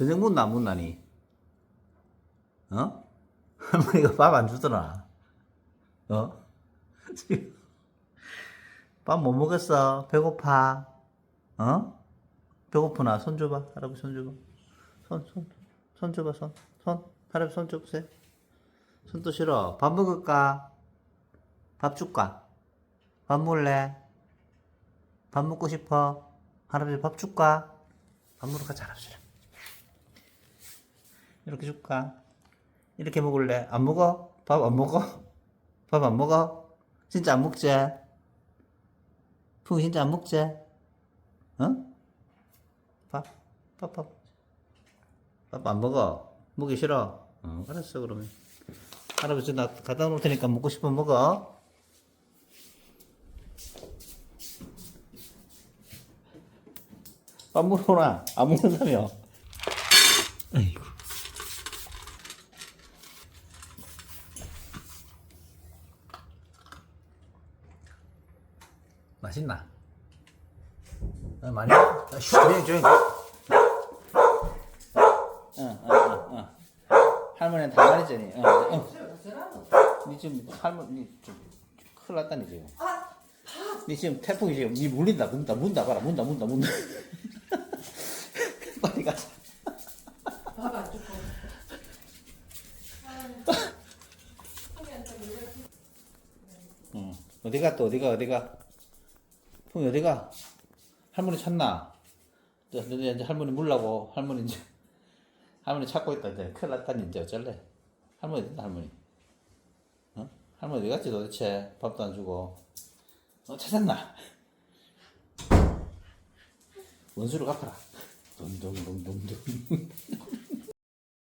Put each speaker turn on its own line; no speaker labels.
저녁 묻나 안 묻나니? 어? 할머니가 밥 안 주더라. 어? 밥 못 먹었어? 배고파? 어? 배고프나? 손 줘봐. 할아버지 손 줘봐. 손, 손, 손 줘봐, 손. 손. 할아버지 손 줘보세요. 손도 싫어. 밥 먹을까? 밥 줄까? 밥 먹을래? 밥 먹고 싶어? 할아버지 밥 줄까? 밥 먹으러 가자, 할아버지랑. 이렇게 줄까? 이렇게 먹을래? 안 먹어? 밥 안 먹어? 밥 안 먹어? 진짜 안 먹지? 풍 진짜 안 먹지? 어? 밥? 밥, 밥. 밥 안 먹어? 먹기 싫어? 어, 알았어, 그러면. 할아버지 나 갖다 놓을 테니까 먹고 싶으면 먹어. 밥 먹으라. 안 먹는다며. 아이고. 맛있나? 어, 많이? 어, 쉬, 조용히, 조용히. 어, 어, 어, 어. 할머니한테 다 말했잖니. 어, 어. 니 지금 할머니 니 좀 큰일 났다 니 지금. 니 지금 태풍이 지금 니 물린다, 문다, 문다 봐라, 문다, 문다, 문다. 빨리 가자.
밥안 주고.
응. 어디가 또 어디가 어디가? 풍이 어디가? 할머니 찾나? 이제 이제 할머니 물라고 할머니 이제 할머니 찾고 있다 이제 큰일 났다니 이제 어쩔래? 할머니 어디다 할머니? 어? 할머니 어디 갔지 도대체 밥도 안 주고 어 찾았나? 원수를 갚아라. 돈돈돈돈돈